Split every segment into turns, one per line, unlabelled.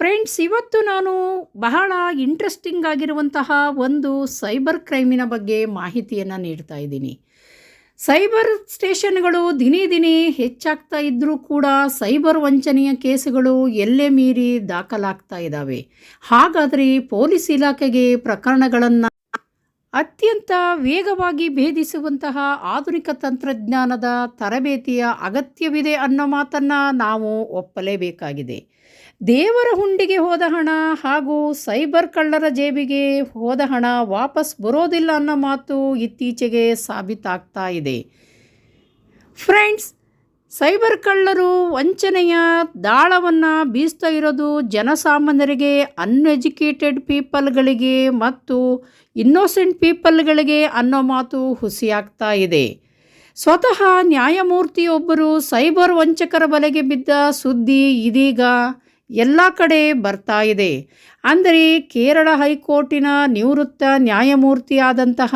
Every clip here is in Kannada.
ಫ್ರೆಂಡ್ಸ್, ಇವತ್ತು ನಾನು ಬಹಳ ಇಂಟ್ರೆಸ್ಟಿಂಗ್ ಆಗಿರುವಂತಹ ಒಂದು ಸೈಬರ್ ಕ್ರೈಮಿನ ಬಗ್ಗೆ ಮಾಹಿತಿಯನ್ನು ನೀಡ್ತಾ ಇದ್ದೀನಿ. ಸೈಬರ್ ಸ್ಟೇಷನ್ಗಳು ದಿನೇ ದಿನೇ ಹೆಚ್ಚಾಗ್ತಾ ಇದ್ದರೂ ಕೂಡ ಸೈಬರ್ ವಂಚನೆಯ ಕೇಸುಗಳು ಎಲ್ಲೇ ಮೀರಿ ದಾಖಲಾಗ್ತಾ ಇದ್ದಾವೆ ಹಾಗಾದರೆ ಪೊಲೀಸ್ ಇಲಾಖೆಗೆ ಪ್ರಕರಣಗಳನ್ನು ಅತ್ಯಂತ ವೇಗವಾಗಿ ಭೇದಿಸುವಂತಹ ಆಧುನಿಕ ತಂತ್ರಜ್ಞಾನದ ತರಬೇತಿಯ ಅಗತ್ಯವಿದೆ ಅನ್ನೋ ಮಾತನ್ನು ನಾವು ಒಪ್ಪಲೇಬೇಕಾಗಿದೆ. ದೇವರ ಹುಂಡಿಗೆ ಹೋದ ಹಣ ಹಾಗೂ ಸೈಬರ್ ಕಳ್ಳರ ಜೇಬಿಗೆ ಹೋದ ಹಣ ವಾಪಸ್ ಬರೋದಿಲ್ಲ ಅನ್ನೋ ಮಾತು ಇತ್ತೀಚೆಗೆ ಸಾಬೀತಾಗ್ತಾ ಇದೆ. ಫ್ರೆಂಡ್ಸ್ ಸೈಬರ್ ಕಳ್ಳರು ವಂಚನೆಯ ದಾಳವನ್ನು ಬೀಸ್ತಾ ಇರೋದು ಜನಸಾಮಾನ್ಯರಿಗೆ ಅನ್ಎಜುಕೇಟೆಡ್ ಪೀಪಲ್ಗಳಿಗೆ ಮತ್ತು ಇನ್ನೋಸೆಂಟ್ ಪೀಪಲ್ಗಳಿಗೆ ಅನ್ನೋ ಮಾತು ಹುಸಿಯಾಗ್ತಾ ಇದೆ. ಸ್ವತಃ ನ್ಯಾಯಮೂರ್ತಿಯೊಬ್ಬರು ಸೈಬರ್ ವಂಚಕರ ಬಲೆಗೆ ಬಿದ್ದ ಸುದ್ದಿ ಇದೀಗ ಎಲ್ಲ ಕಡೆ ಬರ್ತಾ ಇದೆ. ಅಂದರೆ ಕೇರಳ ಹೈಕೋರ್ಟಿನ ನಿವೃತ್ತ ನ್ಯಾಯಮೂರ್ತಿಯಾದಂತಹ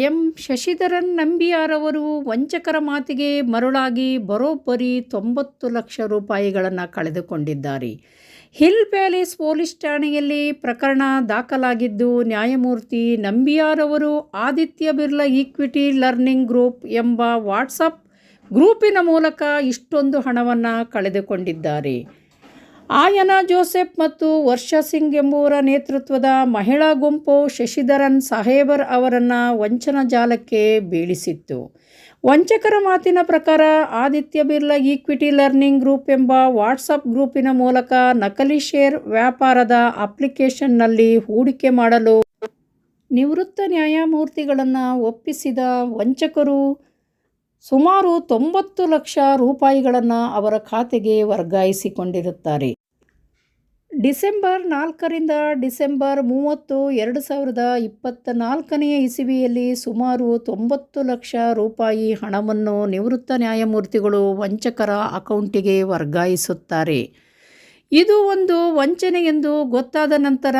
ಎಂ ಶಶಿಧರನ್ ನಂಬಿಯಾರವರು ವಂಚಕರ ಮಾತಿಗೆ ಮರುಳಾಗಿ ಬರೋಬ್ಬರಿ ತೊಂಬತ್ತು ಲಕ್ಷ ರೂಪಾಯಿಗಳನ್ನು ಕಳೆದುಕೊಂಡಿದ್ದಾರೆ. ಹಿಲ್ ಪ್ಯಾಲೇಸ್ ಪೊಲೀಸ್ ಠಾಣೆಯಲ್ಲಿ ಪ್ರಕರಣ ದಾಖಲಾಗಿದ್ದು, ನ್ಯಾಯಮೂರ್ತಿ ನಂಬಿಯಾರವರು Aditya Birla equity learning group ಎಂಬ ವಾಟ್ಸಪ್ ಗ್ರೂಪಿನ ಮೂಲಕ ಇಷ್ಟೊಂದು ಹಣವನ್ನು ಕಳೆದುಕೊಂಡಿದ್ದಾರೆ. ಆಯನ ಜೋಸೆಫ್ ಮತ್ತು ವರ್ಷ ಸಿಂಗ್ ಎಂಬುವರ ನೇತೃತ್ವದ ಮಹಿಳಾ ಗುಂಪು ಶಶಿಧರನ್ ಸಾಹೇಬರ್ ಅವರನ್ನು ವಂಚನಾ ಜಾಲಕ್ಕೆ ಬೀಳಿಸಿತ್ತು. ವಂಚಕರ ಮಾತಿನ ಪ್ರಕಾರ Aditya Birla equity learning group ಎಂಬ ವಾಟ್ಸಪ್ ಗ್ರೂಪಿನ ಮೂಲಕ ನಕಲಿ ಶೇರ್ ವ್ಯಾಪಾರದ ಅಪ್ಲಿಕೇಶನ್ನಲ್ಲಿ ಹೂಡಿಕೆ ಮಾಡಲು ನಿವೃತ್ತ ನ್ಯಾಯಮೂರ್ತಿಗಳನ್ನು ಒಪ್ಪಿಸಿದ ವಂಚಕರು ಸುಮಾರು ತೊಂಬತ್ತು ಲಕ್ಷ ರೂಪಾಯಿಗಳನ್ನು ಅವರ ಖಾತೆಗೆ ವರ್ಗಾಯಿಸಿಕೊಂಡಿರುತ್ತಾರೆ. ಡಿಸೆಂಬರ್ ನಾಲ್ಕರಿಂದ ಡಿಸೆಂಬರ್ ಮೂವತ್ತು ಎರಡು ಸಾವಿರದ ಇಪ್ಪತ್ತ ನಾಲ್ಕನೆಯ ಇಸವಿಯಲ್ಲಿ ಸುಮಾರು ತೊಂಬತ್ತು ಲಕ್ಷ ರೂಪಾಯಿ ಹಣವನ್ನು ನಿವೃತ್ತ ನ್ಯಾಯಮೂರ್ತಿಗಳು ವಂಚಕರ ಅಕೌಂಟಿಗೆ ವರ್ಗಾಯಿಸುತ್ತಾರೆ. ಇದು ಒಂದು ವಂಚನೆ ಎಂದು ಗೊತ್ತಾದ ನಂತರ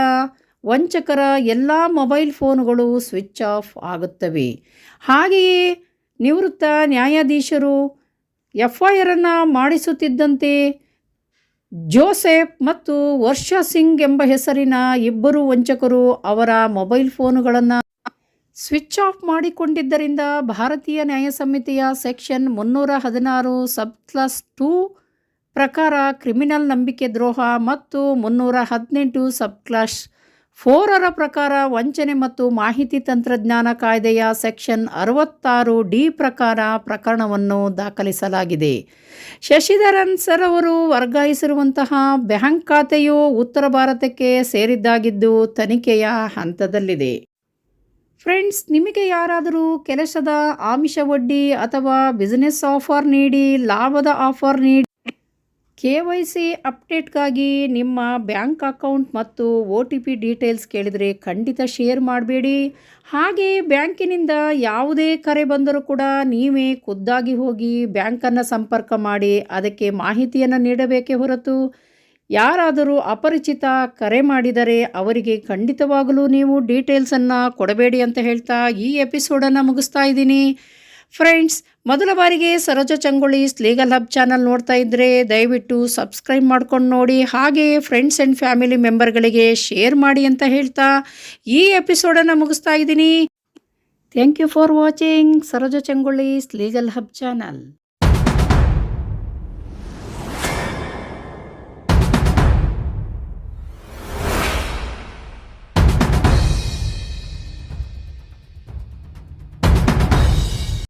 ವಂಚಕರ ಎಲ್ಲ ಮೊಬೈಲ್ ಫೋನುಗಳು ಸ್ವಿಚ್ ಆಫ್ ಆಗುತ್ತವೆ. ಹಾಗೆಯೇ ನಿವೃತ್ತ ನ್ಯಾಯಾಧೀಶರು ಎಫ್ ಐ ಆರನ್ನು ಮಾಡಿಸುತ್ತಿದ್ದಂತೆ ಜೋಸೆಫ್ ಮತ್ತು ವರ್ಷ ಸಿಂಗ್ ಎಂಬ ಹೆಸರಿನ ಇಬ್ಬರು ವಂಚಕರು ಅವರ ಮೊಬೈಲ್ ಫೋನುಗಳನ್ನು ಸ್ವಿಚ್ ಆಫ್ ಮಾಡಿಕೊಂಡಿದ್ದರಿಂದ ಭಾರತೀಯ ನ್ಯಾಯ ಸಮಿತಿಯ ಸೆಕ್ಷನ್ ಮುನ್ನೂರ ಹದಿನಾರು ಸಬ್ ಟೂ ಪ್ರಕಾರ ಕ್ರಿಮಿನಲ್ ನಂಬಿಕೆ ದ್ರೋಹ ಮತ್ತು ಮುನ್ನೂರ ಹದಿನೆಂಟು ಸಬ್ ಕ್ಲಾಸ್ ಫೋರರ ಪ್ರಕಾರ ವಂಚನೆ ಮತ್ತು ಮಾಹಿತಿ ತಂತ್ರಜ್ಞಾನ ಕಾಯ್ದೆಯ ಸೆಕ್ಷನ್ ಅರವತ್ತಾರು ಡಿ ಪ್ರಕಾರ ಪ್ರಕರಣವನ್ನು ದಾಖಲಿಸಲಾಗಿದೆ. ಶಶಿಧರನ್ ಸರ್ ಅವರು ವರ್ಗಾಯಿಸಿರುವಂತಹ ಬ್ಯಾಂಕ್ ಖಾತೆಯು ಉತ್ತರ ಭಾರತಕ್ಕೆ ಸೇರಿದ್ದಾಗಿದ್ದು ತನಿಖೆಯ ಹಂತದಲ್ಲಿದೆ. ಫ್ರೆಂಡ್ಸ್, ನಿಮಗೆ ಯಾರಾದರೂ ಕೆಲಸದ ಆಮಿಷ ಒಡ್ಡಿ ಅಥವಾ ಬಿಸಿನೆಸ್ ಆಫರ್ ನೀಡಿ, ಲಾಭದ ಆಫರ್ ನೀಡಿ ಕೆ ವೈ ಸಿ ಅಪ್ಡೇಟ್ಗಾಗಿ ನಿಮ್ಮ ಬ್ಯಾಂಕ್ ಅಕೌಂಟ್ ಮತ್ತು ಒ ಟಿ ಪಿ ಡೀಟೇಲ್ಸ್ ಕೇಳಿದರೆ ಖಂಡಿತ ಶೇರ್ ಮಾಡಬೇಡಿ. ಹಾಗೆ ಬ್ಯಾಂಕಿನಿಂದ ಯಾವುದೇ ಕರೆ ಬಂದರೂ ಕೂಡ ನೀವೇ ಖುದ್ದಾಗಿ ಹೋಗಿ ಬ್ಯಾಂಕನ್ನು ಸಂಪರ್ಕ ಮಾಡಿ ಅದಕ್ಕೆ ಮಾಹಿತಿಯನ್ನು ನೀಡಬೇಕೇ ಹೊರತು. ಯಾರಾದರೂ ಅಪರಿಚಿತ ಕರೆ ಮಾಡಿದರೆ ಅವರಿಗೆ ಖಂಡಿತವಾಗಲೂ ನೀವು ಡೀಟೇಲ್ಸನ್ನು ಕೊಡಬೇಡಿ ಅಂತ ಹೇಳ್ತಾ ಈ ಎಪಿಸೋಡನ್ನು ಮುಗಿಸ್ತಾ ಇದ್ದೀನಿ. ಫ್ರೆಂಡ್ಸ್ ಮೊದಲ ಬಾರಿಗೆ Saroja Changolis legal hub channel ನೋಡ್ತಾ ಇದ್ದರೆ ದಯವಿಟ್ಟು ಸಬ್ಸ್ಕ್ರೈಬ್ ಮಾಡ್ಕೊಂಡು ನೋಡಿ, ಹಾಗೆ ಫ್ರೆಂಡ್ಸ್ ಆ್ಯಂಡ್ ಫ್ಯಾಮಿಲಿ ಮೆಂಬರ್ಗಳಿಗೆ ಶೇರ್ ಮಾಡಿ ಅಂತ ಹೇಳ್ತಾ ಈ ಎಪಿಸೋಡನ್ನು ಮುಗಿಸ್ತಾ ಇದ್ದೀನಿ. Thank you for watching Saroja Changolis legal hub channel.